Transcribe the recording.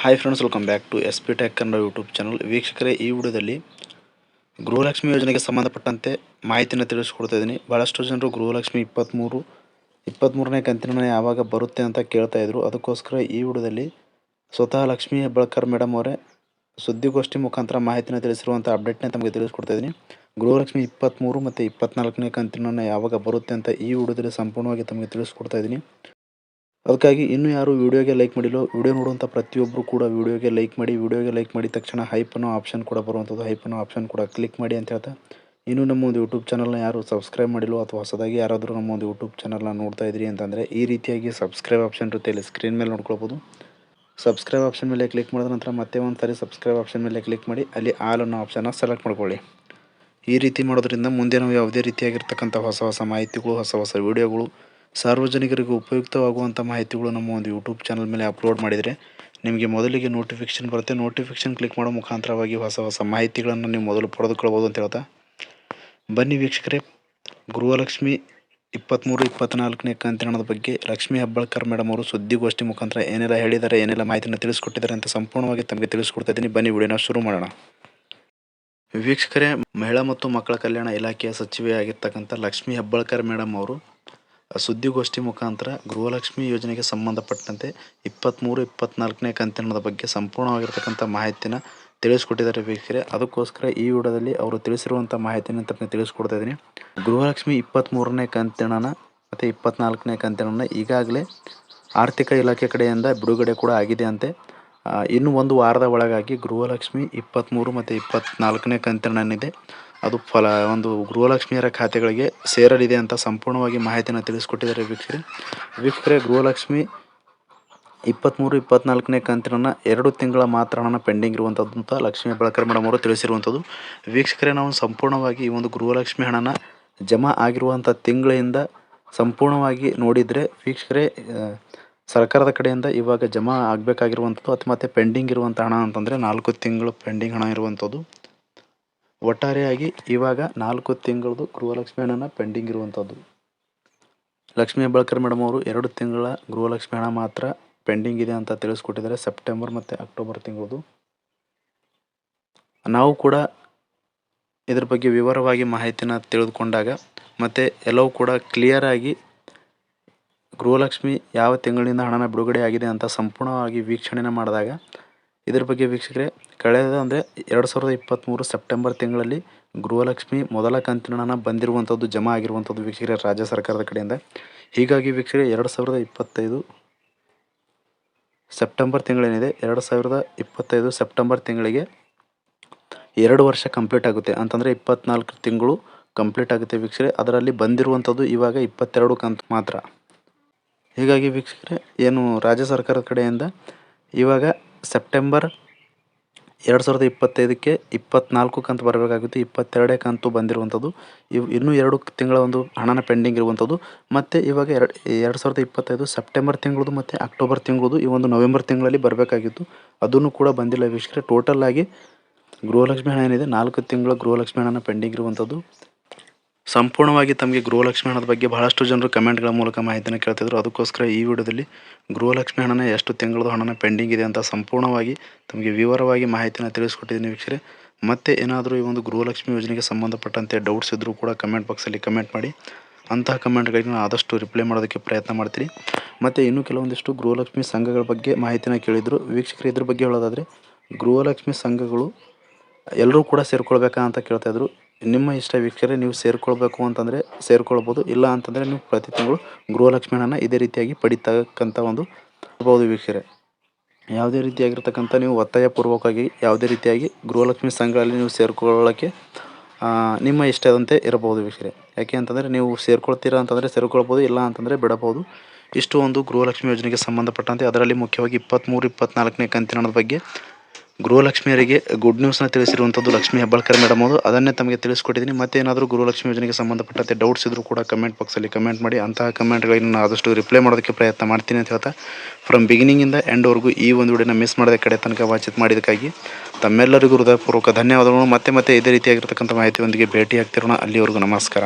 Hi friends welcome back to S P tech Kannada YouTube channel ವೀಕ್ಷಕರೇ, ಈ ವಿಡಿಯೋದಲ್ಲಿ ಗೃಹಲಕ್ಷ್ಮಿ ಯೋಜನೆಗೆ ಸಂಬಂಧಪಟ್ಟಂತೆ ಮಾಹಿತಿಯನ್ನು ತಿಳಿಸ್ಕೊಡ್ತಾ ಇದ್ದೀನಿ. ಭಾಳಷ್ಟು ಜನರು ಗೃಹಲಕ್ಷ್ಮಿ ಇಪ್ಪತ್ತ್ಮೂರು ಇಪ್ಪತ್ತ್ಮೂರನೇ ಕಂತಿನ ಯಾವಾಗ ಬರುತ್ತೆ ಅಂತ ಕೇಳ್ತಾ ಇದ್ರು. ಅದಕ್ಕೋಸ್ಕರ ಈ ವಿಡಿಯೋದಲ್ಲಿ ಸ್ವತಃ ಲಕ್ಷ್ಮೀ ಹೆಬ್ಬಾಳ್ಕರ್ ಮೇಡಮ್ ಅವರೇ ಸುದ್ದಿಗೋಷ್ಠಿ ಮುಖಾಂತರ ಮಾಹಿತಿನ ತಿಳಿಸಿರುವಂಥ ಅಪ್ಡೇಟ್ನೇ ತಮಗೆ ತಿಳಿಸ್ಕೊಡ್ತಾ ಇದ್ದೀನಿ. ಗೃಹಲಕ್ಷ್ಮಿ ಇಪ್ಪತ್ತ್ಮೂರು ಮತ್ತು ಇಪ್ಪತ್ತ್ನಾಲ್ಕನೇ ಕಂತಿನ ಯಾವಾಗ ಬರುತ್ತೆ ಅಂತ ಈ ವಿಡಿಯೋದಲ್ಲಿ ಸಂಪೂರ್ಣವಾಗಿ ತಮಗೆ ತಿಳಿಸ್ಕೊಡ್ತಾ ಇದ್ದೀನಿ. ಅದಕ್ಕಾಗಿ ಇನ್ನೂ ಯಾರು ವಿಡಿಯೋಗೆ ಲೈಕ್ ಮಾಡಿಲ್ಲೋ, ವಿಡಿಯೋ ನೋಡುವಂಥ ಪ್ರತಿಯೊಬ್ಬರು ಕೂಡ ವಿಡಿಯೋಗೆ ಲೈಕ್ ಮಾಡಿ, ವಿಡಿಯೋಗೆ ಲೈಕ್ ಮಾಡಿದ ತಕ್ಷಣ ಹೈಪ್ ಅನ್ನೋ ಆಪ್ಷನ್ ಕೂಡ ಬರುವಂಥದ್ದು ಹೈಪ್ ಅನ್ನೋ ಆಪ್ಷನ್ ಕೂಡ ಕ್ಲಿಕ್ ಮಾಡಿ ಅಂತ ಹೇಳ್ತಾ. ಇನ್ನೂ ನಮ್ಮ ಒಂದು ಯೂಟ್ಯೂಬ್ ಚಾನಲ್ನ ಯಾರು ಸಬ್ಸ್ಕ್ರೈಬ್ ಮಾಡಿಲ್ಲೋ ಅಥವಾ ಹೊಸದಾಗಿ ಯಾರಾದರೂ ನಮ್ಮ ಒಂದು ಯೂಟ್ಯೂಬ್ ಚಾನಲ್ನ ನೋಡ್ತಾ ಇದ್ರಿ ಅಂತಂದರೆ ಈ ರೀತಿಯಾಗಿ ಸಬ್ಸ್ಕ್ರೈಬ್ ಆಪ್ಷನ್ ಇರುತ್ತೆ. ಸ್ಕ್ರೀನ್ ಮೇಲೆ ನೋಡ್ಕೊಳ್ಬೋದು. ಸಬ್ಸ್ಕ್ರೈಬ್ ಆಪ್ಷನ್ ಮೇಲೆ ಕ್ಲಿಕ್ ಮಾಡಿದ ನಂತರ ಮತ್ತೆ ಒಂದು ಸಾರಿ ಸಬ್ಸ್ಕ್ರೈಬ್ ಆಪ್ಷನ್ ಮೇಲೆ ಕ್ಲಿಕ್ ಮಾಡಿ, ಅಲ್ಲಿ ಆಲ್ ಅನ್ನೋ ಆಪ್ಷನ್ನ ಸೆಲೆಕ್ಟ್ ಮಾಡ್ಕೊಳ್ಳಿ. ಈ ರೀತಿ ಮಾಡೋದ್ರಿಂದ ಮುಂದೆ ನಾವು ಯಾವುದೇ ರೀತಿಯಾಗಿರ್ತಕ್ಕಂಥ ಹೊಸ ಹೊಸ ಮಾಹಿತಿಗಳು, ಹೊಸ ಹೊಸ ವಿಡಿಯೋಗಳು ಸಾರ್ವಜನಿಕರಿಗೆ ಉಪಯುಕ್ತವಾಗುವಂಥ ಮಾಹಿತಿಗಳು ನಮ್ಮ ಒಂದು ಯೂಟ್ಯೂಬ್ ಚಾನಲ್ ಮೇಲೆ ಅಪ್ಲೋಡ್ ಮಾಡಿದರೆ ನಿಮಗೆ ಮೊದಲಿಗೆ ನೋಟಿಫಿಕೇಷನ್ ಬರುತ್ತೆ. ನೋಟಿಫಿಕೇಷನ್ ಕ್ಲಿಕ್ ಮಾಡೋ ಮುಖಾಂತರವಾಗಿ ಹೊಸ ಹೊಸ ಮಾಹಿತಿಗಳನ್ನು ನೀವು ಮೊದಲು ಪಡೆದುಕೊಳ್ಬೋದು ಅಂತ ಹೇಳ್ತಾ. ಬನ್ನಿ ವೀಕ್ಷಕರೇ, ಗೃಹಲಕ್ಷ್ಮಿ ಇಪ್ಪತ್ತ್ಮೂರು ಇಪ್ಪತ್ತ್ನಾಲ್ಕನೇ ಕಂತಿನದ ಬಗ್ಗೆ ಲಕ್ಷ್ಮೀ ಹಬ್ಬಳ್ಕರ್ ಮೇಡಮ್ ಅವರು ಸುದ್ದಿಗೋಷ್ಠಿ ಮುಖಾಂತರ ಏನೆಲ್ಲ ಹೇಳಿದ್ದಾರೆ, ಏನೆಲ್ಲ ಮಾಹಿತಿಯನ್ನು ತಿಳಿಸ್ಕೊಟ್ಟಿದ್ದಾರೆ ಅಂತ ಸಂಪೂರ್ಣವಾಗಿ ತಮಗೆ ತಿಳಿಸ್ಕೊಡ್ತಾ ಇದ್ದೀನಿ. ಬನ್ನಿ ವಿಡಿಯೋನ ಶುರು ಮಾಡೋಣ. ವೀಕ್ಷಕರೇ, ಮಹಿಳಾ ಮತ್ತು ಮಕ್ಕಳ ಕಲ್ಯಾಣ ಇಲಾಖೆಯ ಸಚಿವೆ ಆಗಿರ್ತಕ್ಕಂಥ ಲಕ್ಷ್ಮೀ ಹೆಬ್ಬಾಳ್ಕರ್ ಮೇಡಮ್ ಅವರು ಸುದ್ದಿಗೋಷ್ಠಿ ಮುಖಾಂತರ ಗೃಹಲಕ್ಷ್ಮಿ ಯೋಜನೆಗೆ ಸಂಬಂಧಪಟ್ಟಂತೆ ಇಪ್ಪತ್ತ್ಮೂರು ಇಪ್ಪತ್ತ್ನಾಲ್ಕನೇ ಕಂತಿನದ ಬಗ್ಗೆ ಸಂಪೂರ್ಣವಾಗಿರ್ತಕ್ಕಂಥ ಮಾಹಿತಿನ ತಿಳಿಸ್ಕೊಟ್ಟಿದ್ದಾರೆ ವೀಕ್ಷಕರೇ. ಅದಕ್ಕೋಸ್ಕರ ಈ ವಿಡಿಯೋದಲ್ಲಿ ಅವರು ತಿಳಿಸಿರುವಂಥ ಮಾಹಿತಿನ ತಮಗೆ ತಿಳಿಸ್ಕೊಡ್ತಾ ಇದ್ದೀನಿ. ಗೃಹಲಕ್ಷ್ಮಿ ಇಪ್ಪತ್ತ್ಮೂರನೇ ಕಂತಿನ ಮತ್ತು ಇಪ್ಪತ್ತ್ನಾಲ್ಕನೇ ಕಂತಿನ ಈಗಾಗಲೇ ಆರ್ಥಿಕ ಇಲಾಖೆ ಕಡೆಯಿಂದ ಬಿಡುಗಡೆ ಕೂಡ ಆಗಿದೆ ಅಂತೆ. ಇನ್ನು ಒಂದು ವಾರದ ಒಳಗಾಗಿ ಗೃಹಲಕ್ಷ್ಮಿ ಇಪ್ಪತ್ತ್ಮೂರು ಮತ್ತು ಇಪ್ಪತ್ತ್ನಾಲ್ಕನೇ ಕಂತಿನನಿದೆ ಅದು ಫಲ, ಒಂದು ಗೃಹಲಕ್ಷ್ಮಿಯರ ಖಾತೆಗಳಿಗೆ ಸೇರಲಿದೆ ಅಂತ ಸಂಪೂರ್ಣವಾಗಿ ಮಾಹಿತಿಯನ್ನು ತಿಳಿಸ್ಕೊಟ್ಟಿದ್ದಾರೆ ವೀಕ್ಷಕರೇ. ವೀಕ್ಷಕರೇ, ಗೃಹಲಕ್ಷ್ಮಿ ಇಪ್ಪತ್ತ್ಮೂರು ಇಪ್ಪತ್ನಾಲ್ಕನೇ ಕಂತಿನ ಎರಡು ತಿಂಗಳ ಮಾತ್ರ ಹಣ ಪೆಂಡಿಂಗ್ ಇರುವಂಥದ್ದು ಅಂತ ಲಕ್ಷ್ಮೀ ಬಳಕರ್ ಮೇಡಮ್ ಅವರು ತಿಳಿಸಿರುವಂಥದ್ದು ವೀಕ್ಷಕರೇ, ನಾವು ಸಂಪೂರ್ಣವಾಗಿ ಈ ಒಂದು ಗೃಹಲಕ್ಷ್ಮಿ ಹಣನ ಜಮಾ ಆಗಿರುವಂಥ ತಿಂಗಳಿಂದ ಸಂಪೂರ್ಣವಾಗಿ ನೋಡಿದರೆ ವೀಕ್ಷಕರೇ ಸರ್ಕಾರದ ಕಡೆಯಿಂದ ಇವಾಗ ಜಮಾ ಆಗಬೇಕಾಗಿರುವಂಥದ್ದು ಅಥವಾ ಮತ್ತು ಪೆಂಡಿಂಗ್ ಇರುವಂಥ ಹಣ ಅಂತಂದರೆ ನಾಲ್ಕು ತಿಂಗಳು ಪೆಂಡಿಂಗ್ ಹಣ ಇರುವಂಥದ್ದು ಒಟ್ಟಾರೆಯಾಗಿ ಇವಾಗ ನಾಲ್ಕು ತಿಂಗಳದು ಗೃಹಲಕ್ಷ್ಮಿ ಹಣನ ಪೆಂಡಿಂಗ್ ಇರುವಂಥದ್ದು. ಲಕ್ಷ್ಮೀ ಹೆಬ್ಬಾಳ್ಕರ್ ಮೇಡಮ್ ಅವರು ಎರಡು ತಿಂಗಳ ಗೃಹಲಕ್ಷ್ಮಿ ಹಣ ಮಾತ್ರ ಪೆಂಡಿಂಗ್ ಇದೆ ಅಂತ ತಿಳಿಸ್ಕೊಟ್ಟಿದ್ದಾರೆ ಸೆಪ್ಟೆಂಬರ್ ಮತ್ತು ಅಕ್ಟೋಬರ್ ತಿಂಗಳದು ನಾವು ಕೂಡ ಇದ್ರ ಬಗ್ಗೆ ವಿವರವಾಗಿ ಮಾಹಿತಿನ ತಿಳಿದುಕೊಂಡಾಗ ಮತ್ತು ಎಲ್ಲವೂ ಕೂಡ ಕ್ಲಿಯರಾಗಿ ಗೃಹಲಕ್ಷ್ಮಿ ಯಾವ ತಿಂಗಳಿಂದ ಹಣನ ಬಿಡುಗಡೆ ಆಗಿದೆ ಅಂತ ಸಂಪೂರ್ಣವಾಗಿ ವೀಕ್ಷಣೆನ ಮಾಡಿದಾಗ ಇದ್ರ ಬಗ್ಗೆ ವೀಕ್ಷಕರೇ, ಕಳೆದ ಅಂದರೆ ಎರಡು ಸಾವಿರದ ಇಪ್ಪತ್ತ್ಮೂರು ಸೆಪ್ಟೆಂಬರ್ ತಿಂಗಳಲ್ಲಿ ಗೃಹಲಕ್ಷ್ಮಿ ಮೊದಲ ಕಂತಿನ ಹಣ ಬಂದಿರುವಂಥದ್ದು, ಜಮಾ ಆಗಿರುವಂಥದ್ದು ವೀಕ್ಷಕರೇ ರಾಜ್ಯ ಸರ್ಕಾರದ ಕಡೆಯಿಂದ. ಹೀಗಾಗಿ ವೀಕ್ಷಕರೇ, ಎರಡು ಸಾವಿರದ ಇಪ್ಪತ್ತೈದು ಸೆಪ್ಟೆಂಬರ್ ತಿಂಗಳೇನಿದೆ, ಎರಡು ಸಾವಿರದ ಇಪ್ಪತ್ತೈದು ಸೆಪ್ಟೆಂಬರ್ ತಿಂಗಳಿಗೆ ಎರಡು ವರ್ಷ ಕಂಪ್ಲೀಟ್ ಆಗುತ್ತೆ. ಅಂತಂದರೆ ಇಪ್ಪತ್ನಾಲ್ಕು ತಿಂಗಳು ಕಂಪ್ಲೀಟ್ ಆಗುತ್ತೆ ವೀಕ್ಷಕರೇ. ಅದರಲ್ಲಿ ಬಂದಿರುವಂಥದ್ದು ಇವಾಗ ಇಪ್ಪತ್ತೆರಡು ಕಂತು ಮಾತ್ರ. ಹೀಗಾಗಿ ವೀಕ್ಷಕರೇ, ಏನು ರಾಜ್ಯ ಸರ್ಕಾರದ ಕಡೆಯಿಂದ ಇವಾಗ ಸೆಪ್ಟೆಂಬರ್ ಎರಡು ಸಾವಿರದ ಇಪ್ಪತ್ತೈದಕ್ಕೆ ಇಪ್ಪತ್ನಾಲ್ಕು ಕಂತು ಬರಬೇಕಾಗಿತ್ತು, ಇಪ್ಪತ್ತೆರಡೇ ಕಂತು ಬಂದಿರುವಂಥದ್ದು. ಇವು ಇನ್ನೂ ಎರಡು ತಿಂಗಳ ಒಂದು ಹಣನ ಪೆಂಡಿಂಗ್ ಇರುವಂಥದ್ದು. ಮತ್ತು ಇವಾಗ ಎರಡು ಎರಡು ಸಾವಿರದ ಇಪ್ಪತ್ತೈದು ಸೆಪ್ಟೆಂಬರ್ ತಿಂಗಳದು ಮತ್ತು ಅಕ್ಟೋಬರ್ ತಿಂಗಳದು ಈ ಒಂದು ನವೆಂಬರ್ ತಿಂಗಳಲ್ಲಿ ಬರಬೇಕಾಗಿತ್ತು. ಅದನ್ನು ಕೂಡ ಬಂದಿಲ್ಲ ವೀಕ್ಷಕರೇ. ಟೋಟಲ್ ಆಗಿ ಗೃಹಲಕ್ಷ್ಮಿ ಹಣ ಏನಿದೆ, ನಾಲ್ಕು ತಿಂಗಳ ಗೃಹಲಕ್ಷ್ಮಿ ಹಣನ ಪೆಂಡಿಂಗ್ ಇರುವಂಥದ್ದು. ಸಂಪೂರ್ಣವಾಗಿ ತಮಗೆ ಗೃಹಲಕ್ಷ್ಮಿ ಹಣದ ಬಗ್ಗೆ ಬಹಳಷ್ಟು ಜನರು ಕಮೆಂಟ್ಗಳ ಮೂಲಕ ಮಾಹಿತಿಯನ್ನು ಕೇಳ್ತಿದ್ರು. ಅದಕ್ಕೋಸ್ಕರ ಈ ವಿಡಿಯೋದಲ್ಲಿ ಗೃಹಲಕ್ಷ್ಮಿ ಹಣನ ಎಷ್ಟು ತಿಂಗಳದ ಹಣನ ಪೆಂಡಿಂಗ್ ಇದೆ ಅಂತ ಸಂಪೂರ್ಣವಾಗಿ ತಮಗೆ ವಿವರವಾಗಿ ಮಾಹಿತಿನ ತಿಳಿಸ್ಕೊಟ್ಟಿದ್ದೀನಿ ವೀಕ್ಷರೆ. ಮತ್ತೆ ಏನಾದರೂ ಈ ಒಂದು ಗೃಹಲಕ್ಷ್ಮಿ ಯೋಜನೆಗೆ ಸಂಬಂಧಪಟ್ಟಂತೆ ಡೌಟ್ಸ್ ಇದ್ದರೂ ಕೂಡ ಕಮೆಂಟ್ ಬಾಕ್ಸಲ್ಲಿ ಕಮೆಂಟ್ ಮಾಡಿ. ಅಂತಹ ಕಮೆಂಟ್ಗಳಿಗೆ ನಾನು ಆದಷ್ಟು ರಿಪ್ಲೈ ಮಾಡೋದಕ್ಕೆ ಪ್ರಯತ್ನ ಮಾಡ್ತೀನಿ. ಮತ್ತು ಇನ್ನೂ ಕೆಲವೊಂದಿಷ್ಟು ಗೃಹಲಕ್ಷ್ಮಿ ಸಂಘಗಳ ಬಗ್ಗೆ ಮಾಹಿತಿನ ಕೇಳಿದರು. ವೀಕ್ಷಕರು, ಇದ್ರ ಬಗ್ಗೆ ಹೇಳೋದಾದರೆ ಗೃಹಲಕ್ಷ್ಮಿ ಸಂಘಗಳು ಎಲ್ಲರೂ ಕೂಡ ಸೇರಿಕೊಳ್ಬೇಕಾ ಅಂತ ಕೇಳ್ತಾಯಿದ್ರು ನಿಮ್ಮ ಇಷ್ಟ ವೀಕ್ಷಕರೇ, ನೀವು ಸೇರಿಕೊಳ್ಬೇಕು ಅಂತಂದರೆ ಸೇರಿಕೊಳ್ಬೋದು. ಇಲ್ಲ ಅಂತಂದರೆ ನೀವು ಪ್ರತಿ ತಿಂಗಳು ಗೃಹಲಕ್ಷ್ಮಿ ಹಣನ ಇದೇ ರೀತಿಯಾಗಿ ಪಡಿತಕ್ಕಂಥ ಒಂದು ಇರ್ಬೋದು ವೀಕ್ಷಕರೇ. ಯಾವುದೇ ರೀತಿಯಾಗಿರ್ತಕ್ಕಂಥ ನೀವು ಒತ್ತಾಯಪೂರ್ವಕವಾಗಿ ಯಾವುದೇ ರೀತಿಯಾಗಿ ಗೃಹಲಕ್ಷ್ಮಿ ಸಂಘಗಳಲ್ಲಿ ನೀವು ಸೇರ್ಕೊಳ್ಳೋಕ್ಕೆ ನಿಮ್ಮ ಇಷ್ಟದಂತೆ ಇರಬಹುದು ವೀಕ್ಷಕರೇ. ಯಾಕೆ ಅಂತಂದರೆ ನೀವು ಸೇರ್ಕೊಳ್ತೀರಾ ಅಂತಂದರೆ ಸೇರಿಕೊಳ್ಬೋದು, ಇಲ್ಲ ಅಂತಂದರೆ ಬಿಡಬಹುದು. ಇಷ್ಟು ಒಂದು ಗೃಹಲಕ್ಷ್ಮಿ ಯೋಜನೆಗೆ ಸಂಬಂಧಪಟ್ಟಂತೆ ಅದರಲ್ಲಿ ಮುಖ್ಯವಾಗಿ ಇಪ್ಪತ್ತ್ಮೂರು ಇಪ್ಪತ್ತ್ನಾಲ್ಕನೇ ಕಂತಿನ ಬಗ್ಗೆ ಗೃಹಲಕ್ಷ್ಮಿಯರಿಗೆ ಗುಡ್ ನ್ಯೂಸ್ನ ತಿಳಿಸಿರುವಂಥದ್ದು ಲಕ್ಷ್ಮಿ ಹೆಬ್ಬಾಳ್ಕರ್ ಮೇಡಮ್ ಅವರು. ಅದನ್ನೇ ತಮಗೆ ತಿಳಿಸ್ಕೊಟ್ಟಿದ್ದೀನಿ. ಮತ್ತೇನಾದರೂ ಗೃಹಲಕ್ಷ್ಮಿ ಯೋಜನೆಗೆ ಸಂಬಂಧಪಟ್ಟಂತೆ ಡೌಟ್ಸ್ ಇದ್ದರೂ ಕೂಡ ಕಮೆಂಟ್ ಬಾಕ್ಸಲ್ಲಿ ಕಮೆಂಟ್ ಮಾಡಿ. ಅಂತಹ ಕಮೆಂಟ್ಗಳಿಗೆ ನಾನು ಆದಷ್ಟು ರಿಪ್ಲೈ ಮಾಡೋದಕ್ಕೆ ಪ್ರಯತ್ನ ಮಾಡ್ತೀನಿ ಅಂತ ಹೇಳ್ತಾ ಫ್ರಮ್ ಬಿಗಿನಿಂಗಿಂದ ಎಂಡ್ವರೆಗೂ ಈ ಒಂದು ವಿಡಿಯೋನ ಮಿಸ್ ಮಾಡದೆ ಕಡೆ ತನಕ ವಾಚಿತ್ ಮಾಡಿದ್ದಕ್ಕಾಗಿ ತಮ್ಮೆಲ್ಲರಿಗೂ ಹೃದಯಪೂರ್ವಕ ಧನ್ಯವಾದಗಳು. ಮತ್ತೆ ಮತ್ತೆ ಇದೇ ರೀತಿಯಾಗಿರ್ತಕ್ಕಂಥ ಮಾಹಿತಿಯೊಂದಿಗೆ ಭೇಟಿ ಆಗ್ತಿರೋಣ ಅಲ್ಲಿವರೆಗೂ ನಮಸ್ಕಾರ.